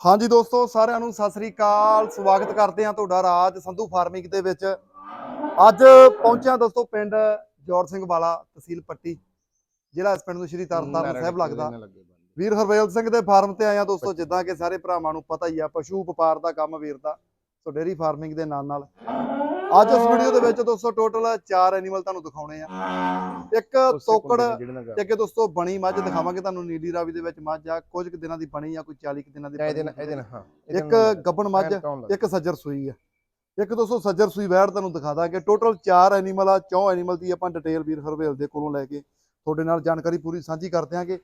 ਹਾਂਜੀ ਦੋਸਤੋ ਸਾਰਿਆਂ ਨੂੰ ਸਤਿ ਸ੍ਰੀ ਅਕਾਲ। ਸਵਾਗਤ ਕਰਦੇ ਹਾਂ ਤੁਹਾਡਾ ਰਾਜ ਸੰਧੂ ਫਾਰਮਿੰਗ ਦੇ ਵਿੱਚ। ਅੱਜ ਪਹੁੰਚਿਆ ਦੋਸਤੋ ਪਿੰਡ ਜੋਰ ਸਿੰਘ ਵਾਲਾ ਤਹਿਸੀਲ ਪੱਟੀ ਜ਼ਿਲ੍ਹਾ ਇਸ ਪਿੰਡ ਨੂੰ ਸ਼੍ਰੀ ਤਰਨਤਾਰਨ ਸਾਹਿਬ ਲੱਗਦਾ। ਵੀਰ ਹਰਵੇਲ ਸਿੰਘ ਦੇ ਫਾਰਮ ਤੇ ਆਇਆ ਦੋਸਤੋ ਜਿੱਦਾਂ ਕਿ ਸਾਰੇ ਭਰਾਵਾਂ ਨੂੰ ਪਤਾ ਹੀ ਆ ਪਸ਼ੂ ਵਪਾਰ ਦਾ ਕੰਮ ਵੀਰ ਦਾ। ਸੋ ਡੇਰੀ ਫਾਰਮਿੰਗ ਦੇ ਨਾਲ ਨਾਲ ਅੱਜ ਇਸ ਵੀਡੀਓ ਦੇ ਵਿੱਚ ਦੋਸਤੋ ਟੋਟਲ 4 ਐਨੀਮਲ ਤੁਹਾਨੂੰ ਦਿਖਾਉਣੇ ਆ। ਇੱਕ ਤੋਕੜ ਤੇ ਅੱਗੇ ਦੋਸਤੋ ਬਣੀ ਮੱਝ ਦਿਖਾਵਾਂਗੇ ਤੁਹਾਨੂੰ ਨੀਲੀ ਰਾਵੀ ਦੇ ਵਿੱਚ ਮੱਝ ਆ। ਕੁਝ ਕੁ ਦਿਨਾਂ ਦੀ ਬਣੀ ਆ ਕੋਈ 40 ਕੁ ਦਿਨਾਂ ਦੀ ਇੱਕ ਗੱਬਣ ਮੱਝ ਇੱਕ ਸੱਜਰ ਸੂਈ ਆ। ਇੱਕ ਦੋਸਤੋ ਸੱਜਰ ਸੂਈ ਵੈੜ ਤੁਹਾਨੂੰ ਦਿਖਾ ਦਾਂਗੇ। ਟੋਟਲ 4 ਐਨੀਮਲ ਆ ਚੌ ਐਨੀਮਲ ਦੀ ਆਪਾਂ ਡਿਟੇਲ ਵੀਰ ਹਰਵੇਲ ਦੇ ਕੋਲੋਂ ਲੈ ਕੇ ਤੁਹਾਡੇ ਨਾਲ ਜਾਣਕਾਰੀ ਪੂਰੀ ਸਾਂਝੀ ਕਰ ਦਿਆਂਗੇ।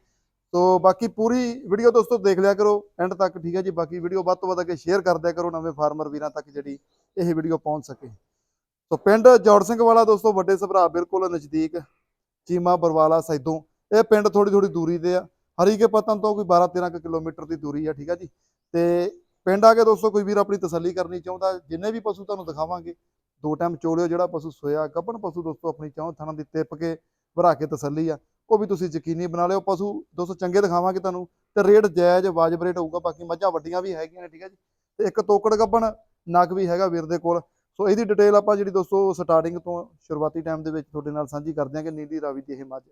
ਤੋ ਬਾਕੀ ਪੂਰੀ ਵੀਡੀਓ ਦੋਸਤੋ ਦੇਖ ਲਿਆ ਕਰੋ ਐਂਡ ਤੱਕ ਠੀਕ ਹੈ ਜੀ। ਬਾਕੀ ਵੀਡੀਓ ਵੱਧ ਤੋਂ ਵੱਧ ਅੱਗੇ ਸ਼ੇਅਰ ਕਰ ਦਿਆ ਕਰੋ, ਨਵੇਂ ਫਾਰਮਰ ਵੀਰਾਂ ਤੱਕ ਜਿਹੜੀ ਇਹ ਵੀਡੀਓ ਪਹੁੰਚ ਸਕੇ। ਸੋ ਪਿੰਡ ਜੋੜ ਸਿੰਘ ਵਾਲਾ ਦੋਸਤੋ, ਵੱਡੇ ਸਭਰਾ ਬਿਲਕੁਲ ਨਜ਼ਦੀਕ ਚੀਮਾ ਬਰਵਾਲਾ ਸੈਦੋਂ ਇਹ ਪਿੰਡ ਥੋੜੀ ਥੋੜੀ ਦੂਰੀ ਤੇ ਆ। ਹਰੀਕੇ ਪਤਨ ਤੋਂ ਕੋਈ 12 13 ਕਿਲੋਮੀਟਰ ਦੀ ਦੂਰੀ ਆ, ਠੀਕ ਆ ਜੀ। ਤੇ ਪਿੰਡ ਆ ਕੇ ਦੋਸਤੋ, ਕੋਈ ਵੀਰ ਆਪਣੀ ਤਸੱਲੀ ਕਰਨੀ ਚਾਹੁੰਦਾ, ਜਿੰਨੇ ਵੀ ਪਸ਼ੂ ਤੁਹਾਨੂੰ ਦਿਖਾਵਾਂਗੇ, ਦੋ ਟਾਈਮ ਚੋਲਿਓ ਜਿਹੜਾ ਪਸ਼ੂ ਸੋਇਆ, ਗੱਭਣ ਪਸ਼ੂ ਦੋਸਤੋ ਆਪਣੀ ਚਾਹ ਥਾਣਾ ਦੀ ਟਿੱਪ ਕੇ ਭਰਾ ਕੇ ਤਸੱਲੀ ਆ। ਉਹ ਵੀ ਤੁਸੀਂ ਯਕੀਨੀ ਬਣਾ ਲਿਓ ਪਸ਼ੂ ਦੋਸਤੋ ਚੰਗੇ ਦਿਖਾਵਾਂਗੇ ਤੁਹਾਨੂੰ ਤੇ ਰੇਟ ਜਾਇਜ਼ ਵਾਜਬ ਰੇਟ ਹੋਊਗਾ ਬਾਕੀ ਮੱਝਾਂ ਵੱਡੀਆਂ ਵੀ ਹੈਗੀਆਂ ਨੇ ਠੀਕ ਹੈ ਜੀ। ਤੇ ਇੱਕ ਤੋਕੜ ਗੱਭਣ ਨਗ ਵੀ ਹੈਗਾ ਵੀਰ ਦੇ ਕੋਲ। ਸੋ ਇਹਦੀ ਡਿਟੇਲ ਆਪਾਂ ਜਿਹੜੀ ਦੋਸਤੋ ਸਟਾਰਟਿੰਗ ਤੋਂ ਸ਼ੁਰੂਆਤੀ ਟਾਈਮ ਦੇ ਵਿੱਚ ਤੁਹਾਡੇ ਨਾਲ ਸਾਂਝੀ ਕਰਦੇ ਹਾਂ ਕਿ ਨੀਲੀ ਰਾਵੀ ਦੀ ਇਹ ਮੱਝ।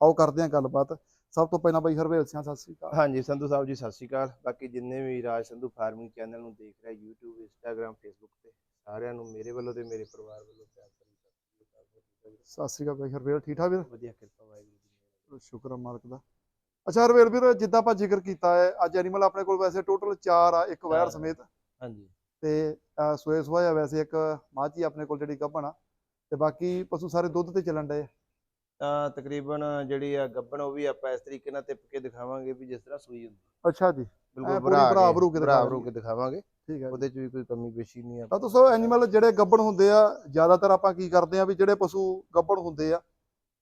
ਆਓ ਕਰਦੇ ਹਾਂ ਗੱਲਬਾਤ। ਸਭ ਤੋਂ ਪਹਿਲਾਂ ਬਾਈ ਹਰਵੇਲ ਸਿੰਘ ਸਤਿ ਸ੍ਰੀ ਅਕਾਲ। ਹਾਂਜੀ ਸੰਧੂ ਸਾਹਿਬ ਜੀ ਸਤਿ ਸ਼੍ਰੀ ਅਕਾਲ। ਬਾਕੀ ਜਿੰਨੇ ਵੀ ਰਾਜ ਸੰਧੂ ਫਾਰਮਿੰਗ ਚੈਨਲ ਨੂੰ ਦੇਖ ਰਹੇ YouTube Instagram Facebook ਤੇ ਸਾਰਿਆਂ ਨੂੰ ਮੇਰੇ ਵੱਲੋਂ ਤੇ ਮੇਰੇ ਪਰਿਵਾਰ ਵੱਲੋਂ ਪਿਆਰ ਭਰੀ ਸਤਿ ਸ਼੍ਰੀ ਅਕਾਲ ਬਾਈ ਹਰਵੇਲ ਠੀਕ ਠਾਕ ਵੀਰ? ਵਧੀਆ ਕਿਰਪਾ ਵਾਹਿਗੁਰੂ। ਸ਼ੁਕਰ ਆ ਮਾਲਕ ਦਾ ਅੱਛਾ ਹਰਵੇਲ ਵੀਰ ਜਿੱਦਾਂ ਆਪਾਂ ਜ਼ਿਕਰ ਕੀਤਾ ਹੈ ਅੱਜ ਐਨੀਮਲ ਆਪਣੇ ਕੋਲ ਵੈਸੇ ਟੋਟਲ 4 ਆ ਇੱਕ ਆ। ਸਮੇਤ ਹਾਂਜੀ ਤੇ ਸੋਏ ਸੁਆਇਆ ਵੈਸੇ ਇੱਕ ਮਾਝੀ ਆਪਣੇ ਕੋਲ ਜਿਹੜੀ ਗੱਭਣ ਆ ਤੇ ਬਾਕੀ ਪਸ਼ੂ ਸਾਰੇ ਦੁੱਧ ਤੇ ਚੱਲਣ ਡਏ। ਤਾਂ ਤਕਰੀਬਨ ਜਿਹੜੀ ਆ ਗੱਬਣ ਉਹ ਵੀ ਆਪਾਂ ਇਸ ਤਰੀਕੇ ਨਾਲ ਟਿਪ ਕੇ ਦਿਖਾਵਾਂਗੇ ਵੀ ਜਿਸ ਤਰ੍ਹਾਂ ਸੂਈ ਹੁੰਦੀ ਅੱਛਾ ਜੀ ਬਿਲਕੁਲ ਭਰਾ ਭਰਾ ਕੇ ਭਰੂ ਕੇ ਦਿਖਾਵਾਂਗੇ। ਠੀਕ ਹੈ। ਉਹਦੇ ਚ ਵੀ ਕੋਈ ਕਮੀ ਪੇਸ਼ੀ ਨਹੀਂ ਆ ਤਾਂ ਦੋਸਤੋ ਐਨੀਮਲ ਜਿਹੜੇ ਗੱਭਣ ਹੁੰਦੇ ਆ ਜ਼ਿਆਦਾਤਰ ਆਪਾਂ ਕੀ ਕਰਦੇ ਆ ਵੀ ਜਿਹੜੇ ਪਸ਼ੂ ਗੱਭਣ ਹੁੰਦੇ ਆ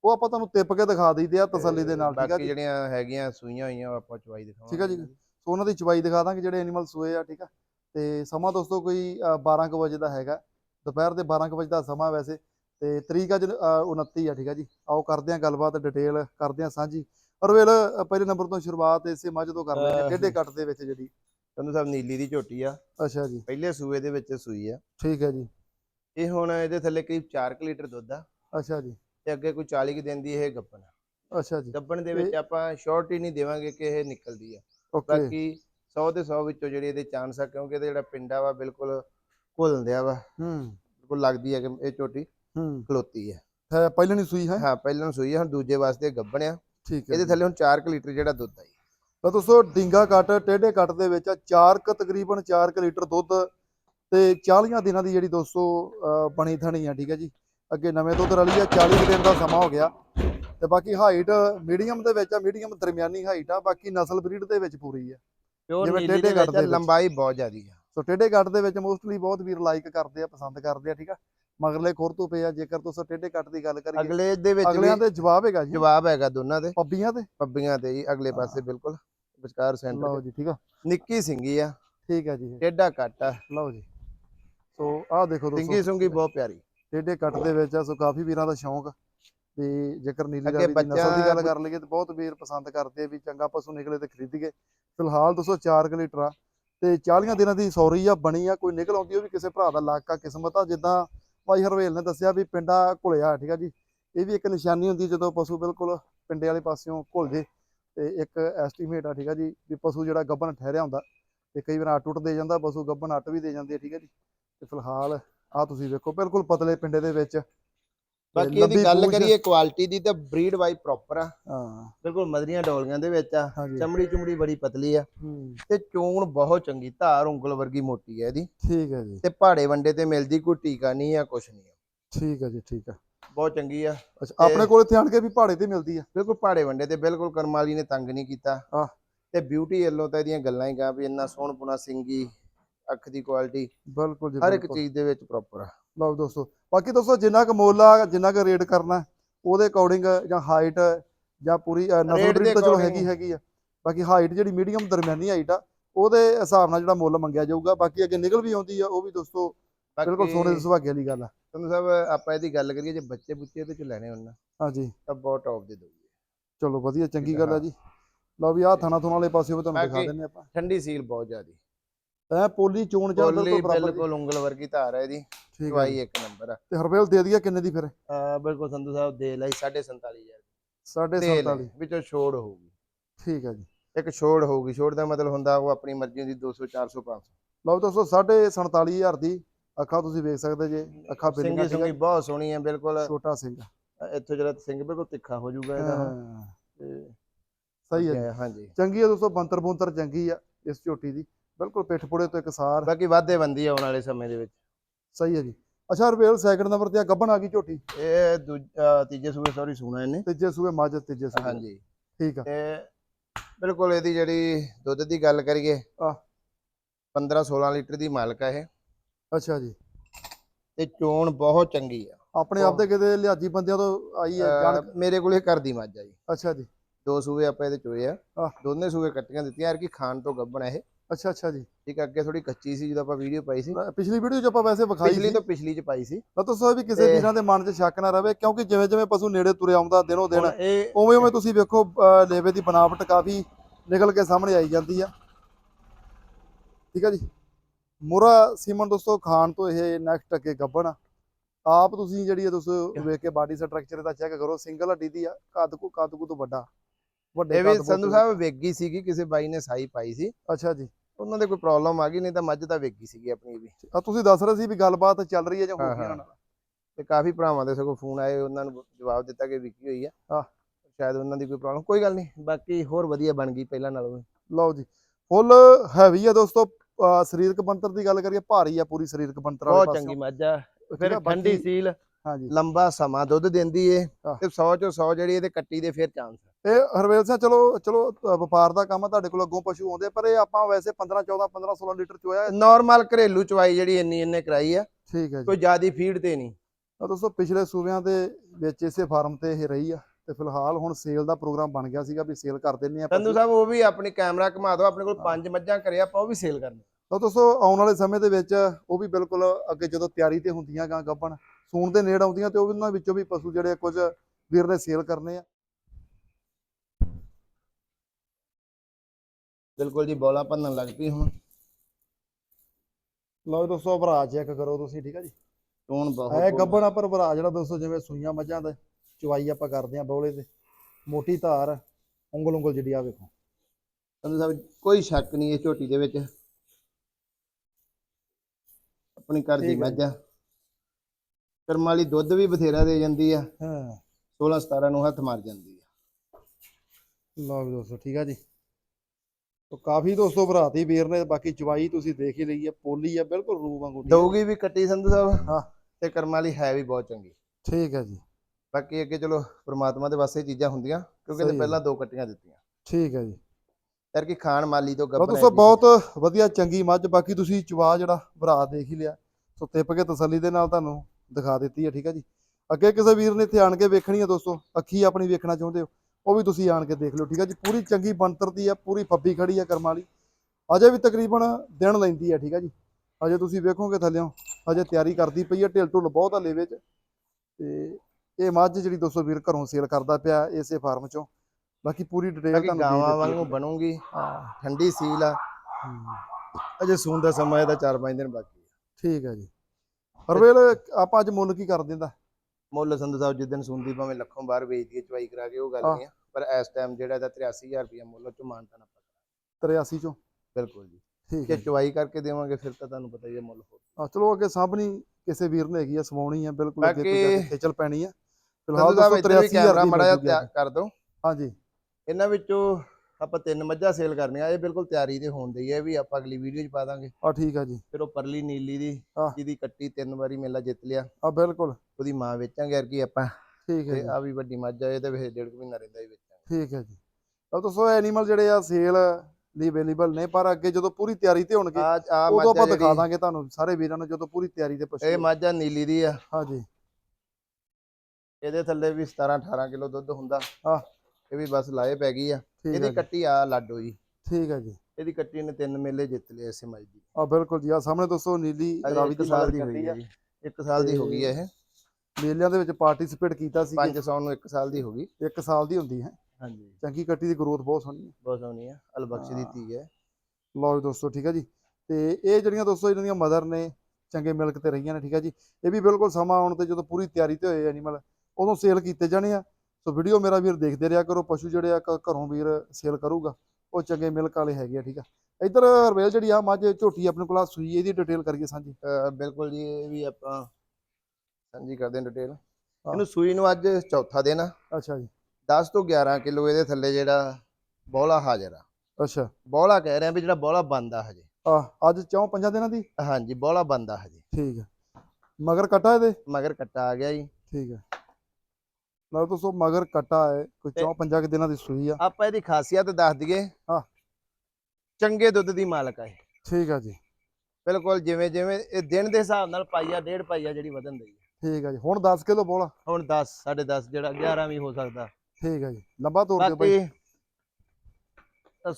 ਉਹ ਆਪਾਂ ਤੁਹਾਨੂੰ ਟਿੱਪ ਕੇ ਦਿਖਾ ਦਈਦੇ ਆ ਤਸੱਲੀ ਦੇ ਨਾਲ ਠੀਕ ਆ ਬਾਕੀ ਜੀ? ਜਿਹੜੀਆਂ ਹੈਗੀਆਂ ਸੂਈਆਂ ਹੋਈਆਂ ਉਹ ਆਪਾਂ ਚਵਾਈ ਦਿਖਾਵਾਂਗੇ ਠੀਕ ਆ ਜੀ। ਸੋ ਉਹਨਾਂ ਦੀ ਚਵਾਈ ਦਿਖਾ ਦਾਂਗੇ ਜਿਹੜੇ ਐਨੀਮਲ ਸੂਏ ਆ ਠੀਕ ਆ? ਤੇ ਸਮਾਂ ਦੋਸਤੋ ਕੋਈ ਅ, 12 ਕੁ ਵਜੇ ਦਾ ਹੈਗਾ। ਦੁਪਹਿਰ ਦੇ 12 ਕੁ ਵਜੇ ਦਾ ਸਮਾਂ ਵੈਸੇ। ਤੇ ਤਰੀਕ ਅੱਜ ਅ, 29 ਆ ਠੀਕ ਆ ਜੀ? ਆਓ ਕਰਦੇ ਆ ਗੱਲਬਾਤ ਡਿਟੇਲ ਕਰਦੇ ਆ ਸਾਂਝੀ। ਅਰਵੇਲ ਅ, ਪਹਿਲੇ ਨੰਬਰ ਤੋਂ ਸ਼ੁਰੂਆਤ ਇਸੇ ਮੱਝ ਤੋਂ ਕਰ ਲੈਂਦੇ ਅਹ ਟੇਢੇ ਕੱਟ ਦੇ ਵਿੱਚ ਜਿਹੜੀ। ਸੰਧੂ ਸਾਹਿਬ ਨੀਲੀ ਦੀ ਝੋਟੀ ਆ। ਅੱਛਾ ਜੀ। ਪਹਿਲੇ ਸੂਏ ਦੇ ਵਿੱਚ ਸੂਈ ਆ। ਠੀਕ ਹੈ ਜੀ। ਇਹ ਹੁਣ ਇਹਦੇ ਥੱਲੇ ਕਰੀਬ 4 ਲੀਟਰ ਦੁੱਧ ਆ। ਅੱਛਾ ਜੀ। ਤੇ ਅੱਗੇ ਕੋਈ 40 ਕੁ ਦਿਨ ਦੀ ਇਹ ਗੱਬਣ ਆ। ਅੱਛਾ ਜੀ। ਗੱਬਣ ਦੇ ਵਿੱਚ ਆਪਾਂ ਸ਼ੋਰਟੀ ਨਹੀਂ ਦੇਵਾਂਗੇ ਕਿ ਇਹ ਨਿਕਲਦੀ ਆ। ਓਕੇ। ਬਾਕੀ 100 ਦੇ 100 ਵਿੱਚੋਂ ਜਿਹੜੇ ਇਹਦੇ ਚਾਂਸ ਆ ਕਿਉਂਕਿ ਇਹਦਾ ਜਿਹੜਾ ਪਿੰਡਾ ਵਾ ਬਿਲਕੁਲ ਘੁਲਣ ਦਿਆ ਵਾ। ਹੂੰ। ਬਿਲਕੁਲ ਲੱਗਦੀ ਹੈ ਕਿ ਇਹ ਝੋਟੀ ਹੂੰ। ਖਲੋਤੀ ਹੈ ਪਹਿਲਾਂ ਨਹੀਂ ਸੂਈ ਹੈ? ਹਾਂ ਪਹਿਲਾਂ ਸੂਈ ਆ ਹੁਣ ਦੂਜੇ ਵਾਸਤੇ ਗੱਬਣ ਆ। ਠੀਕ ਹੈ ਇਹਦੇ ਜੀ। ਥੱਲੇ ਹੁਣ 4 ਲੀਟਰ ਜਿਹੜਾ ਦੁੱਧ ਆਈ ਤਾਂ ਦੋਸਤੋ ਡਿੰਗਾ ਕੱਟ ਟੇਢੇ ਕੱਟ ਦੇ ਵਿੱਚ 4 ਕ ਤਕਰੀਬਨ 4 ਕ ਲੀਟਰ ਦੁੱਧ ਤੇ 40 ਦਿਨਾਂ ਦੀ ਜਿਹੜੀ ਦੋਸਤੋ ਅਹ ਬਣੀ ਥਣੀ ਆ ਠੀਕ ਹੈ ਜੀ। ਅੱਗੇ ਨਵੇਂ ਦੁੱਧ ਰਲੀ ਆ 40 ਕੁ ਦਿਨ ਦਾ ਸਮਾਂ ਹੋ ਗਿਆ। ਤੇ ਬਾਕੀ ਹਾਈਟ ਮੀਡੀਅਮ ਦੇ ਵਿੱਚ ਆ ਮੀਡੀਅਮ ਦਰਮਿਆਨੀ ਹਾਈਟ ਆ ਬਾਕੀ ਨਸਲ ਬਰੀਡ ਦੇ ਵਿੱਚ ਪੂਰੀ ਆ। ਜਿਵੇਂ ਨੀਲੀ ਟੇਢੇ ਦੇ। ਲੰਬਾਈ ਬਹੁਤ ਜ਼ਿਆਦੀ ਆ। ਸੋ ਟੇਢੇ ਕੱਟ ਦੇ ਵਿੱਚ ਮੋਸਟਲੀ ਬਹੁਤ ਵੀਰ ਲਾਈਕ ਕਰਦੇ ਆ ਪਸੰਦ ਕਰਦੇ ਆ ਠੀਕ ਆ? ਮਗਰਲੇ ਖੁਰ ਤੋਂ ਪਏ ਆ ਜੇਕਰ ਤੁਸੀਂ ਟੇਢੇ ਕੱਟ ਦੀ ਗੱਲ ਕਰੀਏ। ਅਗਲੇ ਦੇ ਵਿੱਚ ਅਗਲਿਆਂ ਦੇ ਜਵਾਬ ਹੈਗਾ ਜੀ? ਜਵਾਬ ਹੈਗਾ ਦੋਨਾਂ ਦੇ। ਪੱਬੀਆਂ ਤੇ ਪੱਬੀਆਂ ਤੇ ਹੀ ਅਗਲੇ ਪਾਸੇ। ਬਿਲਕੁਲ ਵਿਚਕਾਰ ਸੈਂਟਰ ਲਓ ਜੀ ਠੀਕ ਆ। ਨਿੱਕੀ ਸਿੰਗੀ ਆ। ਠੀਕ ਆ ਜੀ। ਟੇਡਾ ਕੱਟ ਆ। ਲਓ ਜੀ। ਸੋ ਆਹ ਦੇਖੋ ਦੋਸਤੋ। ਸਿੰਗੀ ਸੁੰਗੀ ਬਹੁਤ ਪਿਆਰੀ। ਟੇਢੇ ਕੱਟ ਦੇ ਵਿੱਚ ਆ ਸੋ ਕਾਫੀ ਵੀਰਾਂ ਦਾ ਸ਼ੌਂਕ ਵੀ ਜੇਕਰ ਨੀਲੀ ਰਾਵੀ ਦੀ ਨਸਲ ਦੀ ਗੱਲ ਕਰ ਲਈਏ ਤੇ ਬਹੁਤ ਵੀਰ ਪਸੰਦ ਕਰਦੇ ਆ ਵੀ ਚੰਗਾ ਪਸ਼ੂ ਨਿਕਲੇ ਤੇ ਖਰੀਦੀਏ ਫਿਲਹਾਲ ਦੋਸਤੋ 4 ਕਿ ਲੀਟਰ ਆ ਤੇ 40 ਦਿਨਾਂ ਦੀ ਸੌਰੀ ਆ ਬਣੀ ਆ ਕੋਈ ਨਿਕਲ ਆਉਂਦੀ ਉਹ ਵੀ ਕਿਸੇ ਭਰਾ ਦਾ ਲੱਕ ਕਿਸਮਤ ਆ। ਜਿੱਦਾਂ ਭਾਈ ਹਰਵੇਲ ਨੇ ਦੱਸਿਆ ਵੀ ਪਿੰਡਾ ਘੁਲਿਆ ਠੀਕ ਆ ਜੀ। ਇਹ ਵੀ ਇੱਕ ਨਿਸ਼ਾਨੀ ਹੁੰਦੀ ਜਦੋਂ ਪਸ਼ੂ ਬਿਲਕੁਲ ਪਿੰਡੇ ਵਾਲੇ ਪਾਸਿਓਂ ਘੁਲ ਜੇ ਤੇ ਇੱਕ ਐਸਟੀਮੇਟ ਆ ਠੀਕ ਆ ਜੀ ਵੀ ਪਸ਼ੂ ਜਿਹੜਾ ਗੱਭਣ ਠਹਿਰਿਆ ਹੁੰਦਾ ਤੇ ਕਈ ਵਾਰ ਅੱਟ ਉੱਟ ਦੇ ਜਾਂਦਾ ਪਸ਼ੂ ਗੱਭਣ ਅੱਟ ਵੀ ਦੇ ਜਾਂਦੇ ਆ ਠੀਕ ਆ ਜੀ। ਤੇ ਫਿਲਹਾਲ ਆ ਤੁਸੀਂ ਵੇਖੋ ਬਿਲਕੁਲ ਪਤਲੇ ਪਿੰਡੇ ਦੇ ਵਿੱਚ। ਬਾਕੀ ਇਹਦੀ ਗੱਲ ਕਰੀਏ ਕੁਆਲਿਟੀ ਦੀ ਤਾਂ ਬਰੀਡ ਵਾਈ ਪ੍ਰੋਪਰ ਆ। ਹਾਂ। ਬਿਲਕੁਲ ਮਦਰੀਆਂ ਡੋਲੀਆਂ ਦੇ ਵਿੱਚ ਆ। ਚਮੜੀ ਚੁਮੜੀ ਬੜੀ ਪਤਲੀ ਆ। ਤੇ ਚੋਣ ਬਹੁਤ ਚੰਗੀ ਧਾਰ ਉਂਗਲ ਵਰਗੀ ਮੋਟੀ ਆ ਇਹਦੀ। ਠੀਕ ਹੈ ਜੀ। ਤੇ ਪਹਾੜੇ ਵੰਡੇ ਤੇ ਮਿਲਦੀ ਕੋਈ ਟੀਕਾ ਨਹੀਂ ਆ ਕੁਛ ਨਹੀਂ ਆ। ਠੀਕ ਹੈ ਜੀ ਠੀਕ ਹੈ ਬਹੁਤ ਚੰਗੀ ਆ। ਅੱਛਾ ਆਪਣੇ ਕੋਲ ਇੱਥੇ ਆਣ ਕੇ ਵੀ ਪਹਾੜੇ ਤੇ ਮਿਲਦੀ ਆ? ਬਿਲਕੁਲ ਪਹਾੜੇ ਵੰਡੇ ਤੇ ਬਿਲਕੁਲ ਕਰਮ ਵਾਲੀ ਨੇ ਤੰਗ ਨਹੀਂ ਕੀਤਾ। ਤੇ ਬਿਊਟੀ ਵੱਲੋਂ ਤਾਂ ਇਹਦੀਆਂ ਗੱਲਾਂ ਹੀ ਗਾ ਵੀ ਇੰਨਾ ਸੋਹਣ ਪੁਣਾ ਸਿੰਗੀ ਅੱਖ ਦੀ ਕੁਆਲਿਟੀ ਬਿਲਕੁਲ ਜੀ ਹਰ ਇੱਕ ਬਿਲਕੁਲ। ਚੀਜ਼ ਦੇ ਵਿੱਚ ਪ੍ਰੋਪਰ ਆ। ਲਓ ਦੋਸਤੋ ਬਾਕੀ ਦੋਸਤੋ ਜਿੰਨਾ ਕੁ ਮੁੱਲ ਆ ਜਿੰਨਾ ਕੁ ਰੇਟ ਕਰਨਾ ਉਹਦੇ ਅਕੋਰਡਿੰਗ ਜਾਂ ਹਾਈਟ ਜਾਂ ਪੂਰੀ ਅ, ਨਸਲ Rate ਦੇ ਬਰੀਡ ਤਾਂ ਚਲੋ according- ਹੈਗੀ ਹੈਗੀ ਆ। ਬਾਕੀ ਹਾਈਟ ਜਿਹੜੀ ਮੀਡੀਅਮ ਦਰਮਿਆਨੀ ਹਾਈਟ ਆ ਉਹਦੇ ਹਿਸਾਬ ਨਾਲ ਜਿਹੜਾ ਮੁੱਲ ਮੰਗਿਆ ਜਾਊਗਾ ਬਾਕੀ ਅੱਗੇ ਨਿਕਲ ਵੀ ਆਉਂਦੀ ਆ ਉਹ ਵੀ ਦੋਸਤੋ ਬਿਲਕੁਲ ਸੋਨੇ ਦੇ ਸੁਹਾਗੇ ਵਾਲੀ ਗੱਲ ਆ। ਤੁਹਾਨੂੰ ਸਭ ਆਪਾਂ ਇਹਦੀ ਗੱਲ ਕਰੀਏ ਜੇ ਬੱਚੇ ਬੁੱਚੇ ਇਹਦੇ ਚ ਲੈਣੇ ਹੋਣ ਨਾ ਹਾਂਜੀ। ਤਾਂ ਬਹੁਤ ਟੌਪ ਦੇ ਦੋਗੇ ਚਲੋ ਵਧੀਆ ਚੰਗੀ ਗੱਲ ਆ। ਜੀ। ਲਓ ਵੀ ਆਹ ਥਣਾ ਥੁਣਾ ਵਾਲੇ ਪਾਸੇ ਵੀ ਤੁਹਾਨੂੰ ਦਿਖਾ ਬਾਕੀ- ਦਿੰਨੇ ਆਪਾਂ। ਠੰਡੀ ਸੀਲ ਬਹੁਤ ਜ਼ਿਆਦੀ। ਐ ਪੋਲੀ ਚੋਣ ਜਾਂ ਕੋਲੀ ਬਿਲਕੁਲ ਬਰਾਬਰ ਦੀ। ਬਿਲਕੁਲ ਉਂਗਲ ਵਰਗੀ ਧਾਰ ਹੈ ਹੈ ਚਵਾਈ ਜੀ। ਇੱਕ ਨੰਬਰ ਆ। ਤੇ ਹਰਬੇਲ ਦੇ ਦਈਏ ਕਿੰਨੇ ਦੀ ਫਿਰ? ਅਹ ਬਿਲਕੁਲ ਸੰਧੂ ਸਾਹਿਬ ਦੇ ਲਈ 47500 ਸਾਢੇ ਦੇ 47 ਲਈ ਵਿੱਚੋਂ ਛੋੜ ਹੋਊਗੀ। ਠੀਕ ਹੈ ਜੀ। ਇੱਕ ਛੋੜ ਹੋਊਗੀ। ਛੋੜ ਦਾ ਮਤਲਬ ਹੁੰਦਾ ਉਹ ਆਪਣੀ ਮਰਜ਼ੀ ਦੀ 200 400 500 ਲਓ ਦੋਸਤੋ ਸਾਢੇ 47000 ਦੀ ਅੱਖਾਂ ਤੁਸੀਂ ਵੇਖ ਸਕਦੇ ਜੇ। ਅੱਖਾਂ ਬਿਲਿੰਗਾਂ ਸੁੰਗੀ ਬਹੁਤ ਸੋਹਣੀ ਹੈ ਬਿਲਕੁਲ। ਛੋਟਾ ਸਿੰਘ ਇੱਥੋਂ ਜਿਹੜਾ ਸਿੰਘ ਬਿਲਕੁਲ ਤਿੱਖਾ ਹੋ ਜਾਊਗਾ ਇਹਦਾ। ਹਾਂ, ਸਹੀ ਹੈ ਜੀ। ਹੈ, ਹਾਂਜੀ। ਚੰਗੀ ਹੈ ਦੋਸਤੋ ਬੰਤਰ ਬੁੰਤਰ ਚੰਗੀ ਆ ਇਸ ਝੋਟੀ ਦੀ। ਬਿਲਕੁਲ ਪਿੱਠ ਪੁੜੇ ਤੋਂ ਇੱਕ ਸਾਰ। ਬਾਕੀ ਵਾਧੇ ਬੰਦੀ ਆਉਣ ਵਾਲੇ ਸਮੇਂ ਦੇ ਵਿੱਚ। ਸਹੀ ਹੈ ਜੀ। ਅੱਛਾ ਹਰਬੇਲ ਸੈਕਿੰਡ ਨੰਬਰ ਤੇ ਆ ਗੱਬਣ ਆ ਗਈ ਝੋਟੀ। ਇਹ ਦੂਜਾ ਤੀਜੇ ਸੂਬੇ ਸੌਰੀ ਸੁਣਾ ਇਹਨੇ? ਤੀਜੇ ਸੂਏ ਮੱਝ ਤੀਜੇ ਸੂਏ ਹਾਂਜੀ। ਠੀਕ ਆ। ਤੇ ਬਿਲਕੁਲ ਇਹਦੀ ਜਿਹੜੀ ਦੁੱਧ ਦੀ ਗੱਲ ਕਰੀਏ ਆਹ। 15 16 ਲੀਟਰ ਦੀ ਮਾਲਕ ਹੈ ਇਹ। ਅੱਛਾ ਜੀ। ਤੇ ਚੋਣ ਬਹੁਤ ਚੰਗੀ ਆ। ਆਪਣੇ ਆਪ ਦੇ ਕਿਤੇ ਲਿਹਾਜੀ ਬੰਦਿਆਂ ਤੋਂ ਆਈ ਹੈ ਜਾਣ ਮੇਰੇ ਕੋਲ ਇਹ ਘਰ ਦੀ ਮੱਝ ਆ ਜੀ। ਅੱਛਾ ਜੀ। ਦੋ ਸੂਏ ਆਪਾਂ ਇਹਦੇ ਚੋਏ ਆ। ਦੋਨੇ ਸੂਏ ਕੱਟੀਆਂ ਦਿੱਤੀਆਂ ਯਾਰ ਕਿ ਖਾਣ ਤੋਂ ਗੱਬਣ ਇਹ। ਅੱਛਾ ਅੱਛਾ ਜੀ। ਠੀਕ ਆ, ਅੱਗੇ ਥੋੜੀ ਕੱਚੀ ਸੀ ਜਦੋਂ ਆਪਾਂ ਵੀਡੀਓ ਪਾਈ ਸੀ। ਪਿਛਲੀ ਵੀਡੀਓ 'ਚ ਆਪਾਂ ਵੈਸੇ ਵਿਖਾਈ ਪਿਛਲੀ ਤੋਂ ਪਿਛਲੀ ਚ ਪਾਈ ਸੀ। ਤਾਂ ਤੁਸੀਂ ਵੀ ਕਿਸੇ ਵੀਰਾਂ ਦੇ ਮਨ 'ਚ ਸ਼ੱਕ ਨਾ ਰਵੇ ਕਿਉਂਕਿ ਜਿਵੇਂ ਜਿਵੇਂ ਪਸ਼ੂ ਨੇੜੇ ਤੁਰੇ ਆਉਂਦਾ ਦਿਨੋਂ ਦਿਨ ਉਵੇਂ ਉਵੇਂ ਤੁਸੀਂ ਵੇਖੋ ਲੇਵੇ ਦੀ ਬਨਾਵਟ ਕਾਫੀ ਨਿਕਲ ਕੇ ਸਾਹਮਣੇ ਆਈ ਜਾਂਦੀ ਆ। ਠੀਕ ਆ ਜੀ। ਮੁਰਾ ਸੀਮਨ ਦੋਸਤੋ ਖਾਣ ਤੋਂ ਇਹ ਨੈਕਸਟ ਅੱਗੇ ਗੱਬਣ ਆ। ਆਪ ਤੁਸੀਂ ਜਿਹੜੀ ਤੁਸੀਂ ਵੇਖ ਕੇ ਬਾਡੀ ਸਟਰਕਚਰ ਦਾ ਚੈੱਕ ਕਰੋ ਸਿੰਗਲ ਹੱਡੀ ਦੀ ਆ ਕੱਦ ਕੋ ਕੱਦ ਕੋ ਤੋਂ ਵੱਡਾ। ਵੱਡੇ ਇਹ ਵੀ ਸੰਧੂ ਸਾਹਿਬ ਵੇਗੀ ਸੀਗੀ ਕਿਸੇ ਬਾਈ ਨੇ ਸਾਈ ਪਾਈ ਸੀ। ਅੱਛਾ ਜੀ। ਉਹਨਾਂ ਦੇ ਕੋਈ ਪ੍ਰੋਬਲਮ ਆ ਗਈ ਨਹੀਂ ਤਾਂ ਮੱਝ ਤਾਂ ਵੇਗੀ ਸੀਗੀ ਆਪਣੀ ਵੀ। ਆ ਤੁਸੀਂ ਦੱਸ ਰਹੇ ਸੀ ਵੀ ਗੱਲਬਾਤ ਚੱਲ ਰਹੀ ਹੈ ਜਾਂ ਹੋ ਹਾਂ, ਗਈ ਹਾਂ। ਉਹਨਾਂ ਨਾਲ? ਤੇ ਕਾਫੀ ਭਰਾਵਾਂ ਦੇ ਸਗੋਂ ਫੋਨ ਆਏ ਉਹਨਾਂ ਨੂੰ ਜਵਾਬ ਦਿੱਤਾ ਕਿ ਵਿਕੀ ਹੋਈ ਆ। ਆਹ। ਸ਼ਾਇਦ ਉਹਨਾਂ ਦੀ ਕੋਈ ਪ੍ਰੋਬਲਮ ਕੋਈ ਗੱਲ ਨਹੀਂ। ਬਾਕੀ ਹੋਰ ਵਧੀਆ ਬਣ ਗਈ ਪਹਿਲਾਂ ਨਾਲੋਂ। ਲਓ ਜੀ ਫੁੱਲ ਹੈਵੀ ਆ ਦੋਸਤੋ। ਸਰੀਰਕ ਬੰਤਰ ਦੀ ਗੱਲ ਕਰੀਏ ਭਾਰੀ ਆ ਪੂਰੀ ਸਰੀਰਕ ਬੰਤਰ ਵਾਲੇ ਬਹੁਤ ਚੰਗੀ ਮੱਝ ਆ। ਫਿਰ ਠੰਡੀ ਸੀਲ ਹਾਂਜੀ ਲੰਬਾ ਸਮਾਂ ਦੁੱਧ ਦਿੰਦੀ ਏ। ਤੇ 100 ਚੋਂ 100 ਜਿਹੜੀ ਇਹਦੇ ਕੱਟੀ ਦੇ ਫਿਰ ਚਾਂਸ ਇਹ ਹਰਵੇਲ ਸਿੰਘ ਚਲੋ ਚਲੋ ਵਪਾਰ ਦਾ ਕੰਮ ਆ ਤੁਹਾਡੇ ਕੋਲ ਅੱਗੋਂ ਪਸ਼ੂ ਆਉਂਦੇ ਪਰ ਇਹ ਆਪਾਂ ਵੈਸੇ 15 14 15 16 ਲੀਟਰ ਚੋਇਆ ਨਾਰਮਲ ਘਰੇਲੂ ਚਵਾਈ ਜਿਹੜੀ ਇੰਨੀ ਇੰਨੇ ਕਰਾਈ ਆ। ਠੀਕ ਹੈ ਜੀ। ਕੋਈ ਜ਼ਿਆਦੀ ਫੀਡ ਤੇ ਨਹੀਂ। ਤਾਂ ਦੋਸਤੋ ਪਿਛਲੇ ਸੂਬਿਆਂ ਦੇ ਵਿੱਚ ਇਸੇ ਫਾਰਮ ਤੇ ਇਹ ਰਹੀ ਆ। ਤੇ ਫਿਲਹਾਲ ਹੁਣ ਸੇਲ ਦਾ ਪ੍ਰੋਗਰਾਮ ਬਣ ਗਿਆ ਸੀਗਾ ਵੀ ਸੇਲ ਕਰ ਦਿੰਨੇ ਆ ਸੰਧੂ ਸਾਹਿਬ ਉਹ ਵੀ ਆਪਣੀ ਕੈਮਰਾ ਘੁਮਾ ਦਿਓ ਆਪਣੇ ਕੋਲ ਪੰਜ ਮੱਝਾਂ ਕਰਿਆ ਆਪਾਂ ਉਹ ਵੀ ਸੇਲ ਕਰਨੇ। ਤਾਂ ਦੋਸਤੋ ਆਉਣ ਵਾਲੇ ਸਮੇਂ ਦੇ ਵਿੱਚ ਉਹ ਵੀ ਬਿਲਕੁਲ ਅੱਗੇ ਜਦੋਂ ਤਿਆਰੀ ਤੇ ਹੁੰਦੀਆਂ ਗਾਂ ਗੱਬਣ ਸੂਣ ਦੇ ਨੇੜ ਆਉਂਦੀਆਂ ਤੇ ਉਹ ਵੀ ਉਹਨਾਂ ਵਿੱਚੋਂ ਵੀ ਪਸ਼ੂ ਜਿਹੜੇ ਕੁਝ ਵੀਰ ਨੇ ਸੇਲ ਕਰਨੇ ਆ। ਬਿਲਕੁਲ ਜੀ ਬੋਲਾ ਭੰਨਣ ਲੱਗ ਪਈ ਹੁਣ। ਲਓ ਦੋਸਤੋ ਭਰਾ ਚੈੱਕ ਕਰੋ ਤੁਸੀਂ ਠੀਕ ਆ ਜੀ? ਟੋਨ ਬਹੁਤ ਬਹੁਤ- ਗੱਬਣ ਪਰ ਭਰਾ ਜਿਹੜਾ ਦੋਸਤੋ ਜਿਵੇਂ ਸੂਈਆਂ ਮੱਝਾਂ ਦਾ ਚਵਾਈ ਆਪਾਂ ਕਰਦੇ ਆ ਬੌਲੇ ਤੇ। ਮੋਟੀ ਧਾਰ ਉਂਗਲ ਉਂਗਲ ਜਿਹੜੀ ਆ ਵੇਖੋ। ਸੰਧੂ ਸਾਹਿਬ ਕੋਈ ਸ਼ੱਕ ਨਹੀਂ ਇਸ ਝੋਟੀ ਦੇ ਵਿੱਚ। ਆਪਣੀ ਘਰ ਦੀ ਠੀਕ ਹੈ। ਮੱਝ ਆ। ਕਰਮ ਵਾਲੀ ਦੁੱਧ ਵੀ ਬਥੇਰਾ ਦੇ ਜਾਂਦੀ ਆ। ਹਾਂ। 16 17 ਨੂੰ ਹੱਥ ਮਾਰ ਜਾਂਦੀ ਆ। ਲਓ ਦੋਸਤੋ ਠੀਕ ਆ ਜੀ। ਤੋ ਕਾਫੀ ਦੋਸਤੋ ਭਰਾਤੀ ਵੀਰ ਨੇ ਬਾਕੀ ਚਵਾਈ ਤੁਸੀਂ ਦੇਖ ਹੀ ਲਈ ਹੈ ਪੋਲੀ ਆ ਬਿਲਕੁਲ ਰੂ ਵਾਂਗੂ। ਦਊਗੀ ਵੀ ਕੱਟੀ ਸੰਧੂ ਸਾਹਿਬ ਹਾਂ। ਤੇ ਕਰਮ ਵਾਲੀ ਹੈ ਵੀ ਬਹੁਤ ਚੰਗੀ ਠੀਕ ਹੈ ਜੀ ਬਾਕੀ ਅੱਗੇ ਚਲੋ ਪ੍ਰਮਾਤਮਾ ਦੇ ਵਾਸਤੇ ਚੀਜ਼ਾਂ ਹੁੰਦੀਆਂ ਕਿਉਂਕਿ ਹੈ। ਪਹਿਲਾਂ ਦੋ ਕੱਟੀਆਂ ਦਿੱਤੀਆਂ ਠੀਕ ਹੈ ਜੀ ਯਾਰ ਕਿ ਖਾਣ ਮਾਲੀ ਤੋਂ ਗੱਬਰ ਦੋਸਤੋ ਬਹੁਤ ਵਧੀਆ ਚੰਗੀ ਮੱਝ ਬਾਕੀ ਤੁਸੀਂ ਚਵਾ ਜਿਹੜਾ ਭਰਾ ਦੇਖ ਹੀ ਲਿਆ ਸੋ ਤਿੱਪ ਕੇ ਤਸੱਲੀ ਦੇ ਨਾਲ ਤੁਹਾਨੂੰ ਦਿਖਾ ਦਿੱਤੀ ਹੈ ਠੀਕ ਹੈ ਜੀ ਅੱਗੇ ਕਿਸੇ ਵੀਰ ਨੇ ਇੱਥੇ ਆਣ ਕੇ ਵੇਖਣੀ ਹੈ ਦੋਸਤੋ ਅੱਖੀ ਆਪਣੀ ਵੇਖਣਾ ਚਾਹੁੰਦੇ ਹੋ ਉਹ ਵੀ ਤੁਸੀਂ ਆਣ ਕੇ ਦੇਖ ਲਓ ਠੀਕ ਹੈ ਜੀ? ਪੂਰੀ ਚੰਗੀ ਬਣਤਰ ਦੀ ਆ ਪੂਰੀ ਫੱਬੀ ਖੜੀ ਆ ਕਰਮਾਂ ਵਾਲੀ। ਅਜੇ ਵੀ ਤਕਰੀਬਨ ਦਿਨ ਲੈਂਦੀ ਹੈ ਠੀਕ ਹੈ ਜੀ? ਅਜੇ ਤੁਸੀਂ ਵੇਖੋਗੇ ਥੱਲਿਓਂ ਅਜੇ ਤਿਆਰੀ ਕਰਦੀ ਪਈ ਹੈ ਢਿੱਲ ਢੁੱਲ ਬਹੁਤ ਆ ਲੇਵੇ 'ਚ। ਤੇ ਇਹ ਮੱਝ ਜਿਹੜੀ ਦੋਸਤੋ ਵੀਰ ਘਰੋਂ ਸੇਲ ਕਰਦਾ ਪਿਆ ਇਸੇ ਫਾਰਮ 'ਚੋਂ। ਬਾਕੀ ਪੂਰੀ ਡਿਟੇਲ ਤੁਹਾਨੂੰ ਦੇ ਗਾਵਾਂ। ਵਾਂਗੂ ਬਣੂਗੀ। ਹਾਂ। ਠੰਡੀ ਸੀਲ ਆ। ਅਜੇ ਸੂਣ ਦਾ ਸਮਾਂ ਇਹਦਾ 4-5 ਦਿਨ ਬਾਕੀ ਆ। ਠੀਕ ਹੈ ਜੀ। ਹਰਵੇਲ ਆਪਾਂ ਅੱਜ ਮੁੱਲ ਕੀ ਕਰ ਦਿੰਦਾ? ਮੁੱਲ ਸੰਧੂ ਸਾਹਿਬ ਜਿੱਦਨ ਸੁਣਦੀ ਭਾਵੇਂ ਲੱਖੋਂ ਬਾਹਰ ਵੇਚ ਦਈਏ ਚਵਾਈ ਕਰਾ ਕੇ ਉਹ ਗੱਲ। ਨਹੀਂ ਆ। ਪਰ ਇਸ ਟਾਈਮ ਜਿਹੜਾ ਇਹਦਾ 83000 ਰੁਪਇਆ ਮੁੱਲ ਚ ਮਾਨਤਾ ਨਾ 83 ਚੋਂ? ਬਿਲਕੁਲ ਜੀ। ਠੀਕ ਹੈ। ਚਵਾਈ ਕਰਕੇ ਦੇਵਾਂਗੇ ਫਿਰ ਤਾਂ ਤੁਹਾਨੂੰ ਪਤਾ ਹੀ ਹੈ ਮੁੱਲ ਹੋਰ। ਆ ਚਲੋ ਅੱਗੇ ਸਾਂਭਣੀ ਕਿਸੇ ਵੀਰ ਨੇ ਹੈਗੀ ਆ ਸਵਾਉਣੀ ਆ ਬਿਲਕੁਲ ਅੱਗੇ ਕੋਈ ਖੇਚਲ ਪੈਣੀ ਆ। ਫਿਲਹਾਲ ਵੀ 83000 ਕੈਮਰਾ ਦੀ ਮੜਾ ਜੂਗੀ ਕਰ ਦਿਓ। ਹਾਂਜੀ। ਇਹਨਾਂ ਵਿੱਚੋਂ ਆਪਾਂ ਤਿੰਨ ਮੱਝਾਂ ਸੇਲ ਕਰਨੀਆਂ ਇਹ ਬਿਲਕੁਲ ਤਿਆਰੀ ਤੇ ਹੋਣ ਦੀ ਹੈ ਵੀ ਆਪਾਂ ਅਗਲੀ ਵੀਡੀਓ 'ਚ ਪਾ ਦਾਂਗੇ। ਆ ਠੀਕ ਆ ਜੀ। ਫਿਰ ਉਹ ਪਰਲੀ ਨੀਲੀ ਦੀ। ਜਿਹਦੀ ਕੱਟੀ ਤਿੰਨ ਵਾਰੀ ਮੇਲਾ ਜਿੱਤ ਲਿਆ। ਆ ਬਿਲਕੁਲ। ਉਹਦੀ ਮਾਂ ਵੇਚਾਂਗੇ ਯਾਰ ਕੀ ਆਪਾਂ। ਠੀਕ ਹੈ ਤੇ ਜੀ। ਆ ਵੀ ਵੱਡੀ ਮੱਝ ਆ ਇਹ ਤੇ ਵੇ ਡੇਢ ਕੁ ਮਹੀਨਾ ਰਹਿੰਦਾ ਹੀ ਵੇਚਾਂਗੇ ਠੀਕ ਹੈ ਜੀ। ਤਾਂ ਦੋਸਤੋ ਐਨੀਮਲ ਜਿਹੜੇ ਆ ਸੇਲ ਲਈ ਅਵੇਲੇਬਲ ਨੇ ਪਰ ਅੱਗੇ ਜਦੋਂ ਪੂਰੀ ਤਿਆਰੀ ਤੇ ਹੋਣਗੇ ਆ ਆ ਉਦੋਂ ਆਪਾਂ ਦਿਖਾ ਦਾਂਗੇ ਤੁਹਾਨੂੰ ਸਾਰੇ ਵੀਰਾਂ ਨੂੰ ਜਦੋਂ ਪੂਰੀ ਤਿਆਰੀ ਤੇ ਪਸ਼ੂ ਇਹ ਮੱਝ ਆ ਨੀਲੀ ਦੀ ਆ। ਹਾਂਜੀ ਇਹਦੇ ਥੱਲੇ ਵੀ 17 18 ਕਿਲੋ ਦੁੱਧ ਹੁੰਦਾ। ਆਹ। ਇਹ ਵੀ ਬਸ ਲਾਏ ਪੈ ਗਈ ਆ। ਠੀਕ ਹੈ ਇਹਦੀ ਜੀ। ਕੱਟੀ ਆ ਲਾਡੋ ਜੀ ਠੀਕ ਹੈ ਜੀ। ਇਹਦੀ ਕੱਟੀ ਨੇ ਤਿੰਨ ਮੇਲੇ ਜਿੱਤ ਲਏ ਇਸੇ ਮੱਝ ਦੀ। ਆ ਬਿਲਕੁਲ ਜੀ ਆ ਸਾਹਮਣੇ ਦੋਸਤੋ ਨੀਲੀ ਰਾਵੀ ਦੀ ਸਾਲ ਦੀ ਹੋਈ ਹੈ ਜੀ। ਇੱਕ ਸਾਲ ਦੀ ਹੋ ਗਈ ਹੈ ਇਹ। ਮੇਲਿਆਂ ਦੇ ਵਿੱਚ ਪਾਰਟਿਸਿਪੇਟ ਕੀਤਾ ਸੀ 500 ਨੂੰ ਇੱਕ ਸਾਲ ਦੀ ਹੋ ਗਈ। 1 ਸਾਲ ਦੀ ਹੁੰਦੀ ਹੈ। ਹਾਂਜੀ। ਚੰਗੀ ਕੱਟੀ ਦੀ ਗਰੋਥ ਬਹੁਤ ਸੋਹਣੀ ਹੈ। ਬਹੁਤ ਸੋਹਣੀ ਆ ਅਲਬਖਸ਼ ਦੀ ਹਾਂ। ਧੀ ਹੈ। ਲਓ ਦੋਸਤੋ ਠੀਕ ਹੈ ਜੀ। ਤੇ ਇਹ ਜਿਹੜੀਆਂ ਦੋਸਤੋ ਇਹਨਾਂ ਦੀਆਂ ਮਦਰ ਨੇ ਚੰਗੇ ਮਿਲਕ ਤੇ ਰਹੀਆਂ ਨੇ ਠੀਕ ਹੈ ਜੀ। ਇਹ ਵੀ ਬਿਲਕੁਲ ਸਮਾਂ ਆਉਣ ਤੇ ਜਦੋਂ ਪੂਰੀ ਤਿਆਰੀ ਤੇ ਹੋਏ ਐਨੀਮਲ ਉਦੋਂ ਸੇਲ ਕੀਤੇ ਜਾਣੇ ਆ। ਸੋ ਵੀਡੀਓ ਮੇਰਾ ਵੀਰ ਦੇਖਦੇ ਰਿਹਾ ਕਰੋ। ਪਸ਼ੂ ਜਿਹੜੇ ਆ ਘਰੋਂ ਵੀਰ ਸੇਲ ਕਰੂਗਾ। ਉਹ ਚੰਗੇ ਮਿਲਕ ਵਾਲੇ ਹੈਗੇ ਆ ਠੀਕ ਆ। ਇੱਧਰ ਰਵੇਲ ਜਿਹੜੀ ਆ ਮੱਝ ਝੋਟੀ ਆਪਣੇ ਕੋਲ ਸੂਈ ਇਹਦੀ ਡਿਟੇਲ ਕਰੀਏ ਸਾਂਝੀ। ਬਿਲਕੁਲ ਜੀ ਇਹ ਵੀ ਆਪਾਂ ਸਾਂਝੀ ਕਰਦੇ ਹਾਂ ਡਿਟੇਲ ਇਹਨੂੰ ਸੂਈ ਨੂੰ ਅੱਜ ਚੌਥਾ ਦਿਨ ਆ। ਅੱਛਾ ਜੀ। 10 ਤੋਂ 11 ਕਿਲੋ ਇਹਦੇ ਥੱਲੇ ਜਿਹੜਾ ਬੋਲਾ ਹਾਜ਼ਰ ਆ। ਅੱਛਾ। ਬੋਲਾ ਕਹਿ ਰਹੇ ਆ ਵੀ ਜਿਹੜਾ ਬੋਲਾ ਬੰਦਾ ਹਜੇ। ਆ ਅੱਜ ਚੌਂ ਪੰਜਾਂ ਦਿਨਾਂ ਦੀ? ਹਾਂਜੀ ਬੋਲਾ ਬੰਦਾ ਹਜੇ। ਠੀਕ ਹੈ। ਮਗਰ ਕਟਾ ਇਹਦੇ? ਮਗਰ ਕੱਟਾ ਆ ਗਿਆ ਜੀ। ਠੀਕ ਹੈ। ਲਓ ਦੋਸਤੋ ਮਗਰ ਕਟਾ ਹੈ। ਕੋਈ ਤੇ- ਚੌਂ ਪੰਜਾਂ ਕੁ ਦਿਨਾਂ ਦੀ ਸੂਈ ਆ। ਆਪਾਂ ਇਹਦੀ ਖਾਸੀਅਤ ਦੱਸ ਦਈਏ। ਹਾਂ। ਚੰਗੇ ਦੁੱਧ ਦੀ ਮਾਲਕ ਆ ਇਹ। ਠੀਕ ਆ ਜੀ। ਬਿਲਕੁਲ ਜਿਵੇਂ ਜਿਵੇਂ ਇਹ ਦਿਨ ਦੇ ਹਿਸਾਬ ਨਾਲ ਪਾਈਆ ਡੇਢ ਪਾਈਆ ਜਿਹੜੀ ਵਧਣ ਦੀ ਹੈ ਠੀਕ ਆ ਜੀ ਹੁਣ 10 ਕਿਲੋ ਬੋਲਾ। ਹੁਣ 10 10.5 ਜਿਹੜਾ 11 ਵੀ ਹੋ ਸਕਦਾ। ਠੀਕ ਆ ਜੀ ਲੰਬਾ ਤੋਰ ਦਿਓ ਬਾਈ। ਬਾਕੀ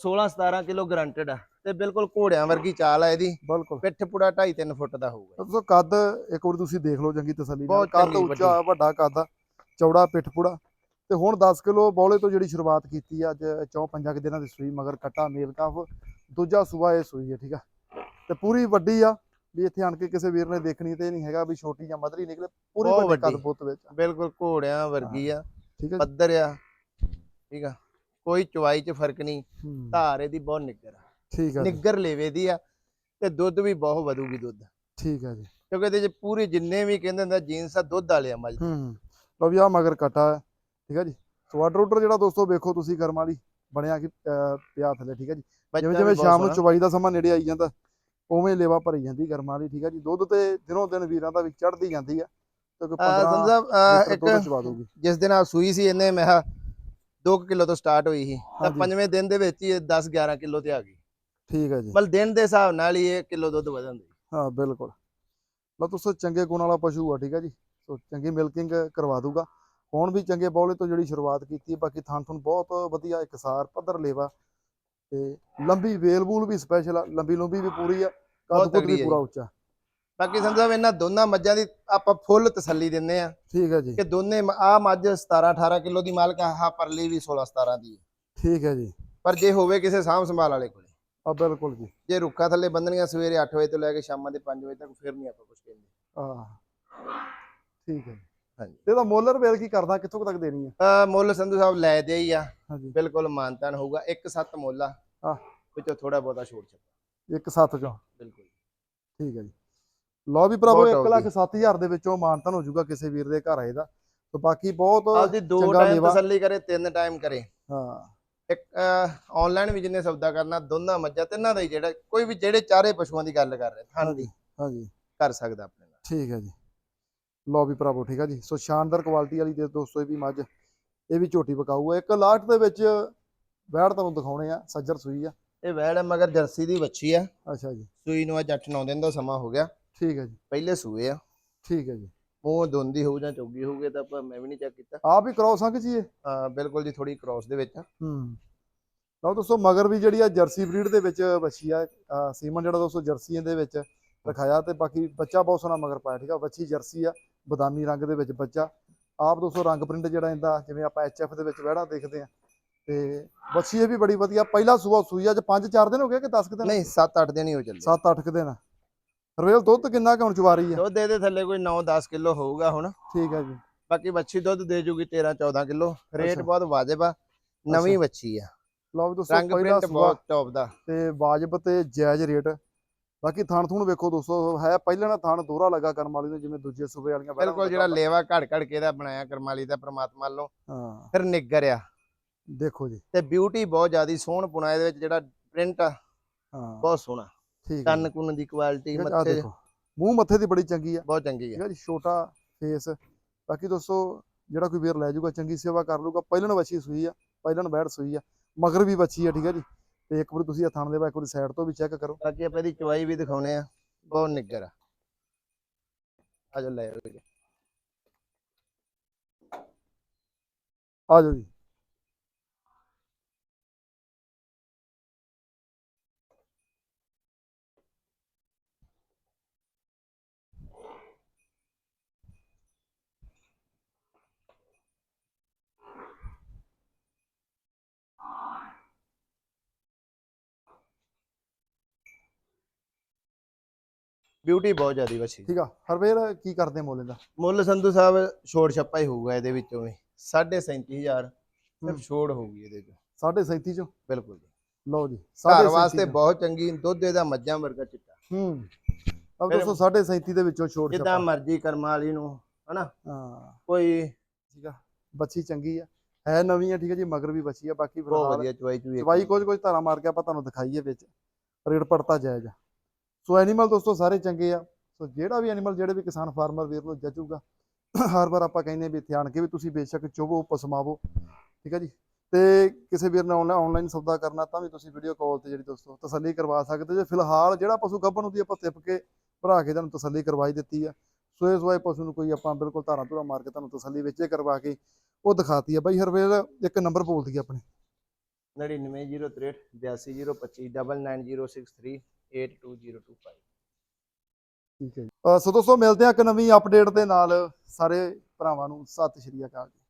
16 17 ਕਿਲੋ ਗਰੰਟਡ ਆ ਤੇ ਬਿਲਕੁਲ ਘੋੜਿਆਂ ਵਰਗੀ ਚਾਲ ਆ ਇਹਦੀ। ਬਿਲਕੁਲ। ਪਿੱਠ ਪੁੜਾ 2.5 3 ਫੁੱਟ ਦਾ ਹੋਊਗਾ। ਦੋਸਤੋ ਕੱਦ ਇੱਕ ਵਾਰੀ ਤੁਸੀਂ ਦੇਖ ਲਓ ਚੰਗੀ ਤਸੱਲੀ ਨਾਲ। ਬਹੁਤ ਕੱਦ ਉੱਚਾ ਵੱਡਾ। ਕੱਦ ਆ ਚੌੜਾ ਪਿੱਠ ਪੁੜਾ ਤੇ ਹੁਣ 10 ਕਿਲੋ ਬੋਲੇ ਤੋਂ ਜਿਹੜੀ ਸ਼ੁਰੂਆਤ ਕੀਤੀ ਆ ਅੱਜ ਚੌ ਪੰਜਾਂ ਕੁ ਦਿਨਾਂ ਦੀ ਸੂਈ ਮਗਰ ਕਟਾ ਮੇਲ ਕਾਫ ਦੂਜਾ ਸੂਆ ਇਹ ਸੂਈ ਹੈ ਠੀਕ ਆ। ਤੇ ਪੂਰੀ ਵੱਡੀ ਆ ਵੀ ਇੱਥੇ ਆਣ ਕੇ ਕਿਸੇ ਵੀਰ ਨੇ ਦੇਖਣੀ ਤੇ ਨਹੀਂ ਹੈਗਾ ਵੀ ਛੋਟੀ ਜਾਂ ਮਧਰੀ ਨਿਕਲੇ ਪੂਰੀ ਬਹੁਤ ਵੱਡੀ ਕੱਦ ਵੱਡੀ। ਬੁੱਤ ਵਿੱਚ ਆ, ਬਿਲਕੁਲ ਘੋੜਿਆਂ ਵਰਗੀ ਆ ਠੀਕ ਹੈ ਜੀ? ਪੱਧਰ ਆ ਠੀਕ ਆ। ਕੋਈ ਚਵਾਈ 'ਚ ਫ਼ਰਕ ਨਹੀਂ ਹੂੰ, ਧਾਰ ਇਹਦੀ ਬਹੁਤ ਨਿੱਗਰ ਆ। ਠੀਕ ਆ ਜੀ, ਨਿੱਗਰ ਲੇਵੇ ਦੀ ਆ ਤੇ ਦੁੱਧ ਵੀ ਬਹੁਤ ਵਧੂਗੀ ਦੁੱਧ। ਠੀਕ ਆ ਜੀ। ਕਿਉਂਕਿ ਇਹਦੇ 'ਚ ਪੂਰੇ ਜਿੰਨੇ ਵੀ ਕਹਿੰਦੇ ਹੁੰਦੇ ਜੀਨਸ ਆ ਦੁੱਧ ਵਾਲੇ ਆ ਮੱਝ। ਹੂੰ। ਲਓ ਵੀ ਆ ਮਗਰ ਕਟਾ ਹੈ ਠੀਕ ਹੈ ਜੀ। ਸੋ ਰੂਟਰ ਜਿਹੜਾ ਦੋਸਤੋ ਵੇਖੋ ਤੁਸੀਂ ਕਰਮ ਵਾਲੀ ਬਣਿਆ ਕਿ ਅਹ, ਪਿਆ ਥੱਲੇ ਠੀਕ ਹੈ ਜੀ। ਬੱਚਾ ਜਿਵੇਂ ਵੀ ਜਿਵੇਂ ਬਹੁਤ ਸ਼ਾਮ ਨੂੰ ਸੋਹਣਾ। ਚਵਾਈ ਦਾ ਸਮਾਂ ਨੇੜੇ ਆਈ ਜਾਂਦਾ ਉਵੇਂ ਲੇਵਾ ਭਰੀ ਜਾਂਦੀ ਕਰਮ ਵਾਲੀ ਠੀਕ ਹੈ ਜੀ? ਦੁੱਧ ਤੇ ਦਿਨੋਂ ਦਿਨ ਵੀਰਾਂ ਦਾ ਵੀ ਚੜਦੀ ਜਾਂਦੀ ਆ ਕਿਉਂਕਿ ਅਹ 15 ਸੰਧੂ ਸਾਹਿਬ ਅਹ ਲੀਟਰ ਇੱਕ ਦੁੱਧ ਚਵਾ ਦੂਗੀ ਜਿਸ ਦਿਨ ਆ ਸੂਈ ਸੀ ਇਹਨੇ ਮੈਂ 2 ਕਿਲੋ ਤੋਂ ਸਟਾਰਟ ਹੋਈ ਸੀ। ਤਾਂ। ਪੰਜਵੇਂ ਦਿਨ ਦੇ ਵਿੱਚ ਹੀ ਇਹ 10 11 ਕਿਲੋ ਤੇ ਆ ਗਈ। ਠੀਕ ਹੈ ਜੀ। ਮਤਲਬ ਦਿਨ ਦੇ ਹਿਸਾਬ ਨਾਲ ਹੀ ਇਹ ਕਿਲੋ ਦੁੱਧ ਵਧਣ ਦੀ ਹਾਂ ਬਿਲਕੁਲ। ਲਓ ਦੋਸਤੋ ਚੰਗੇ ਗੁਣ ਵਾਲਾ ਪਸ਼ੂ ਆ ਠੀਕ ਹੈ ਜੀ? ਸੋ ਚੰਗੀ ਮਿਲਕਿੰਗ ਕਰਵਾ ਦੂਗਾ ਹੁਣ ਵੀ ਚੰਗੇ ਬੌਲੇ ਤੋਂ ਜਿਹੜੀ ਸ਼ੁਰੂਆਤ ਕੀਤੀ ਬਾਕੀ ਥਾਂ ਥੁਣ ਬਹੁਤ ਵਧੀਆ ਇਕਸਾਰ ਪੱਧਰ ਲੇਵਾ ਤੇ ਲੰਬੀ ਵੇਲ ਵੂਲ ਵੀ ਸਪੈਸ਼ਲ ਆ ਲੰਬੀ ਲੰਬੀ ਵੀ ਪੂਰੀ ਆ ਕੱਦ ਕੁੱਦ ਵੀ ਪੂਰਾ ਉੱਚਾ। ਬਾਕੀ ਸੰਧੂ ਇਹਨਾਂ ਦੋਨਾਂ ਮੱਝਾਂ ਦੀ ਆਪਾਂ ਫੁੱਲ ਤਸੱਲੀ ਦਿੰਨੇ ਆ ਠੀਕ ਹੈ ਜੀ। ਕਿ ਦੋਨੇ ਆ ਮੱਝ 17 18 ਕਿਲੋ ਦੀ ਮਾਲਕ ਆ ਪਰਲੀ ਵੀ 16 17 ਦੀ। ਠੀਕ ਹੈ ਜੀ। ਪਰ ਜੇ ਹੋਵੇ ਕਿਸੇ ਸਾਂਭ ਸੰਭਾਲ ਵਾਲੇ ਕੋਲੇ। ਆ ਬਿਲਕੁਲ ਜੀ। ਜੇ ਰੁੱਖਾ ਥੱਲੇ ਬੰਨਣੀਆਂ ਸਵੇਰੇ 8 ਵਜੇ ਤੋਂ ਲੈ ਕੇ ਸ਼ਾਮਾਂ ਦੇ 5 ਵਜੇ ਤੱਕ ਫਿਰ ਨਹੀਂ ਆਪਾਂ ਕੁਝ ਕਹਿੰਦੇ। ਆ ਠੀਕ ਹੈ। ਹਾਂਜੀ। ਇਹਦਾ ਮੁੱਲ ਵੇਲ ਕੀ ਕਰਦਾ ਕਿੱਥੋਂ ਤੱਕ ਦੇਣੀ ਆ? ਮੁੱਲ ਸੰਧੂ ਸਾਹਿਬ ਲੈ ਦੇ ਹੀ ਆ। ਬਿਲਕੁਲ ਮਾਨਤਾਨ ਹੋਊਗਾ। 1.7 ਮੁੱਲ ਆ। ਵਿੱਚੋਂ ਥੋੜਾ ਬਹੁਤਾ ਛੋੜ ਛੱਡ ਇੱਕ ਸੱਤ ਚੋਂ? ਬਿਲਕੁਲ। ਠੀਕ ਹੈ ਜੀ। ਲਓ ਵੀ ਭਰਾਵੋ ਬਹੁਤ 1 top ਲੱਖ ਦੀ। 7000 ਦੇ ਵਿੱਚੋਂ ਮਾਨਤਨ ਹੋ ਜਾਊਗਾ ਕਿਸੇ ਵੀਰ ਦੇ ਘਰ ਆਏ ਦਾ ਤੇ ਬਾਕੀ ਬਹੁਤ ਆਪਦੀ ਦੋ ਟਾਈਮ। ਤਸੱਲੀ ਕਰੇ ਤਿੰਨ ਟਾਈਮ ਕਰੇ। ਹਾਂ। ਇੱਕ ਆਨਲਾਈਨ ਵੀ ਜਿੰਨੇ ਸੌਦਾ ਕਰਨਾ ਦੋਨਾਂ ਮੱਝਾਂ ਤਿੰਨਾਂ ਦਾ ਹੀ ਜਿਹੜਾ ਕੋਈ ਵੀ ਜਿਹੜੇ ਚਾਰੇ ਪਸ਼ੂਆਂ ਦੀ ਗੱਲ ਕਰ ਰਹੇ ਥਣ ਦੀ ਹਾਂਜੀ। ਕਰ ਸਕਦਾ ਆਪਣੇ ਨਾਲ। ਠੀਕ ਹੈ ਜੀ। ਲਓ ਵੀ ਭਰਾਵੋ ਠੀਕ ਹੈ ਜੀ। ਸੋ ਸ਼ਾਨਦਾਰ ਕੁਆਲਿਟੀ ਵਾਲੀ ਦੇ ਦੋਸਤੋ ਇਹ ਵੀ ਮੱਝ ਇਹ ਵੀ ਝੋਟੀ ਪਕਾਊ ਹੈ ਇੱਕ ਲਾਟ ਦੇ ਵਿੱਚ ਵੈੜ ਤੁਹਾਨੂੰ ਦਿਖਾਉਣੇ ਆ ਸੱਜਰ ਸੂਈ ਆ। ਇਹ ਵੈੜ ਹੈ ਮਗਰ ਜਰਸੀ ਦੀ ਬੱਚੀ ਆ। ਅੱਛਾ ਜੀ। ਸੂਈ ਨੂੰ ਅੱਜ 8-9 ਦਿਨ ਦਾ ਸਮਾਂ ਹੋ ਗਿਆ। ਠੀਕ ਹੈ ਜੀ। ਪਹਿਲੇ ਸੂਏ ਆ। ਠੀਕ ਹੈ ਜੀ। ਮੂੰਹ ਦੋਂਦੀ ਹੋਊ ਜਾਂ ਚੌਗੀ ਹੋਊਗੇ ਤਾਂ ਆਪਾਂ ਮੈਂ ਵੀ ਨਹੀਂ ਚੈੱਕ ਕੀਤਾ। ਆਪ ਹੀ ਕ੍ਰੋਸ ਅੰਕ ਜੀ ਇਹ? ਹਾਂ ਬਿਲਕੁਲ ਜੀ ਥੋੜੀ ਕ੍ਰਾਸ ਦੇ ਵਿੱਚ ਆ। ਹੂੰ। ਲਓ ਦੋਸਤੋ ਮਗਰ ਵੀ ਜਿਹੜੀ ਆ ਜਰਸੀ ਬਰੀਡ ਦੇ ਵਿੱਚ ਬੱਚੀ ਆ ਸੀਮਨ ਜਿਹੜਾ ਦੋਸਤੋ ਜਰਸੀਆਂ ਦੇ ਵਿੱਚ ਰਖਾਇਆ ਤੇ ਬਾਕੀ ਬੱਚਾ ਬਹੁਤ ਸੋਹਣਾ ਮਗਰ ਪਾਇਆ ਠੀਕ ਆ? ਬੱਚੀ ਜਰਸੀ ਆ। ਬਦਾਮੀ ਰੰਗ ਦੇ ਵਿੱਚ ਬੱਚਾ। ਆਪ ਦੋਸਤੋ ਰੰਗ ਪ੍ਰਿੰਟ ਜਿਹੜਾ ਇਹਦਾ ਜਿਵੇਂ ਆਪਾਂ ਐਚਐਫ ਦੇ ਵਿੱਚ ਵਹਿੜਾ ਦੇਖਦੇ ਆ ਤੇ ਬੱਚੀ ਇਹ ਵੀ ਬੜੀ ਵਧੀਆ ਪਹਿਲਾ ਸੂਆ ਸੂਈ ਅੱਜ 5-4 ਦਿਨ ਹੋ ਗਏ ਕਿ 10 ਦਿਨ? ਨਹੀਂ 7-8 ਦਿਨ ਹੀ ਹੋ ਚੱਲੇ। 7-8 ਦਿਨ। ਰਵੇਲ ਦੁੱਧ ਕਿੰਨਾ ਕੁ ਹੁਣ ਚਵਾਰੀ ਆ? ਦੁੱਧ ਇਹਦੇ ਥੱਲੇ ਕੋਈ 9-10 ਕਿਲੋ ਹੋਊਗਾ ਹੁਣ। ਠੀਕ ਹੈ ਜੀ। ਬਾਕੀ ਬੱਚੀ ਦੁੱਧ ਦੇ ਜੂਗੀ 13-14 ਕਿਲੋ। ਰੇਟ। ਬਹੁਤ ਵਾਜਬ ਆ। ਨਵੀਂ ਬੱਚੀ ਆ। ਲਓ ਦੋਸਤੋ ਪਹਿਲਾ ਸੂਆ। ਟੌਪ ਦਾ। ਤੇ ਵਾਜਬ ਤੇ ਜਾਇਜ਼ ਰੇਟ। ਬਾਕੀ ਥਾਣ ਥੂਣ ਵੇਖੋ ਦੋਸਤੋ ਹੈ ਪਹਿਲਾਂ ਨਾ ਥਾਣ ਦੋਹਰਾ ਲੱਗਾ ਕਰਮ ਵਾਲੀ ਨੂੰ ਜਿਵੇਂ ਦੂਜੇ ਸੂਬੇ ਵਾਲੀਆਂ ਬਿਲਕੁਲ ਜਿਹੜਾ। ਲੇਵਾ ਘੜ ਘੜ ਕੇ ਦਾ ਬਣਾਇਆ ਕਰਮਾਲੀ ਦਾ ਪ੍ਰਮਾਤਮਾ ਵੱਲੋਂ ਹਾਂ। ਫਿਰ ਨਿੱਗਰ ਆ ਦੇਖੋ ਜੀ। ਤੇ ਬਿਊਟੀ ਬਹੁਤ ਜ਼ਿਆਦੀ ਸੋਹਣ ਪੁਣਾ ਇਹਦੇ ਵਿੱਚ ਜਿਹੜਾ ਪ੍ਰਿੰਟ ਆ ਹਾਂ। ਬਹੁਤ ਸੋਹਣਾ। ਠੀਕ ਕੰਨ ਕੁੰਨ ਦੀ ਕੁਆਲਿਟੀ ਆ ਮੱਥੇ ਮੂੰਹ ਮੱਥੇ ਦੀ ਬੜੀ ਚੰਗੀ ਆ। ਬਹੁਤ ਚੰਗੀ ਠੀਕ ਆ ਜੀ ਛੋਟਾ ਫੇਸ ਬਾਕੀ ਦੋਸਤੋ ਜਿਹੜਾ ਕੋਈ ਵੀਰ ਲੈ ਜਾਊਗਾ ਚੰਗੀ ਸੇਵਾ ਕਰ ਲੂਗਾ ਪਹਿਲਣ ਵੱਛੀ ਸੂਈ ਆ ਪਹਿਲਣ ਬੈੜ ਸੂਈ ਆ ਮਗਰ ਵੀ ਵੱਛੀ ਆ ਠੀਕ ਹੈ ਜੀ। ਤੇ ਇੱਕ ਵਾਰੀ ਤੁਸੀਂ ਇਹ ਥਾਣ ਦੇ ਵਾ ਇੱਕ ਵਾਰੀ ਸਾਈਡ ਤੋਂ ਵੀ ਚੈੱਕ ਕਰੋ। ਬਾਕੀ ਆਪਾਂ ਇਹਦੀ ਚਵਾਈ ਵੀ ਦਿਖਾਉਣੇ ਆ। ਬਹੁਤ ਨਿੱਗਰ ਆ। ਆ ਜਾ ਲੈ। ਆ ਜਾਓ ਜੀ। ਬਿਊਟੀ ਬਹੁਤ ਜ਼ਿਆਦੀ ਵੱਛੀ। ਠੀਕ ਆ। ਹਰਵੇਲ ਕੀ ਕਰਦੇ ਮੁੱਲ ਇਹਦਾ? ਮੁੱਲ ਸੰਧੂ ਸਾਹਿਬ ਛੋੜ ਛੱਪਾ ਹੀ ਹੋਊਗਾ ਇਹਦੇ ਵਿੱਚੋਂ ਵੀ। 37500 ਹੂੰ। ਸਿਰਫ ਛੋੜ ਹੋਊਗੀ ਇਹਦੇ ਚ 37.5 ਚੋਂ? ਬਿਲਕੁਲ ਜੀ। ਲਓ ਜੀ ਘਰ 37.5 ਵਾਸਤੇ। ਬਹੁਤ ਚੰਗੀ ਦੁੱਧ ਇਹਦਾ ਮੱਝਾਂ ਵਰਗਾ ਚਿੱਟਾ। ਹੂੰ। ਫਿਰ- ਦੋਸਤੋ 37.5 ਦੇ ਵਿੱਚੋਂ ਛੋੜ ਜਿੱਦਾਂ ਮਰਜ਼ੀ ਕਰਮਾਂ ਵਾਲੀ ਨੂੰ ਹਨਾ? ਹਾਂ। ਕੋਈ ਠੀਕ ਆ ਬੱਚੀ ਚੰਗੀ ਆ। ਹੈ ਨਵੀਂ ਆ ਠੀਕ ਆ ਜੀ ਮਗਰ ਵੀ ਬੱਚੀ ਆ ਬਾਕੀ ਬਹੁਤ ਵਧੀਆ ਚਵਾਈ ਚੂਈ ਚਵਾਈ ਕੁਝ ਕੁਝ ਧਾਰਾ ਮਾਰ ਕੇ ਆਪਾਂ ਤੁਹਾਨੂੰ ਦਿਖਾਈਏ ਵਿੱਚ। ਰੇਟ ਪੜਤਾ ਜਾਇਜ਼ ਆ। ਸੋ ਐਨੀਮਲ ਦੋਸਤੋ, ਸਾਰੇ ਚੰਗੇ ਆ। ਸੋ ਜਿਹੜਾ ਵੀ ਐਨੀਮਲ, ਜਿਹੜੇ ਵੀ ਕਿਸਾਨ ਫਾਰਮਰ ਵੀਰ ਨੂੰ ਜੱਜੂਗਾ, ਹਰ ਵਾਰ ਆਪਾਂ ਕਹਿੰਦੇ ਵੀ ਇੱਥੇ ਆਣ ਕੇ ਵੀ ਤੁਸੀਂ ਬੇਸ਼ੱਕ ਚੋਵੋ, ਪਸਮਾਵੋ। ਠੀਕ ਹੈ ਜੀ? ਤੇ ਕਿਸੇ ਵੀਰ ਨੇ ਆਨਲਾਈਨ ਸੌਦਾ ਕਰਨਾ, ਤਾਂ ਵੀ ਤੁਸੀਂ ਵੀਡੀਓ ਕਾਲ ਤੇ ਜਿਹੜੀ ਦੋਸਤੋ ਤਸੱਲੀ ਕਰਵਾ ਸਕਦੇ ਜੇ। ਫਿਲਹਾਲ ਜਿਹੜਾ ਪਸ਼ੂ ਗੱਭਣ ਉਹਦੀ ਆਪਾਂ ਤਿਪ ਕੇ ਭਰਾ ਕੇ ਤੁਹਾਨੂੰ ਤਸੱਲੀ ਕਰਵਾਈ ਦਿੱਤੀ ਆ। ਸੋਏ ਸੋਏ ਪਸ਼ੂ ਨੂੰ ਕੋਈ ਆਪਾਂ ਬਿਲਕੁਲ ਧਾਰਾਂ ਧੁਰਾ ਮਾਰ ਕੇ ਤੁਹਾਨੂੰ ਤਸੱਲੀ ਵਿੱਚੇ ਕਰਵਾ ਕੇ ਉਹ ਦਿਖਾਤੀ ਆ। ਬਾਈ ਹਰਵੇਲ, ਇੱਕ ਨੰਬਰ ਬੋਲਦੀ ਆ ਆਪਣੇ। 99063 82025 99063 82025 ਠੀਕ ਹੈ ਜੀ। ਅਹ ਸੋ ਦੋਸਤੋ, ਮਿਲਦੇ ਹਾਂ ਇੱਕ ਨਵੀਂ ਅਪਡੇਟ ਦੇ ਨਾਲ। ਸਾਰੇ ਭਰਾਵਾਂ ਨੂੰ ਸਤਿ ਸ਼੍ਰੀ ਅਕਾਲ ਜੀ।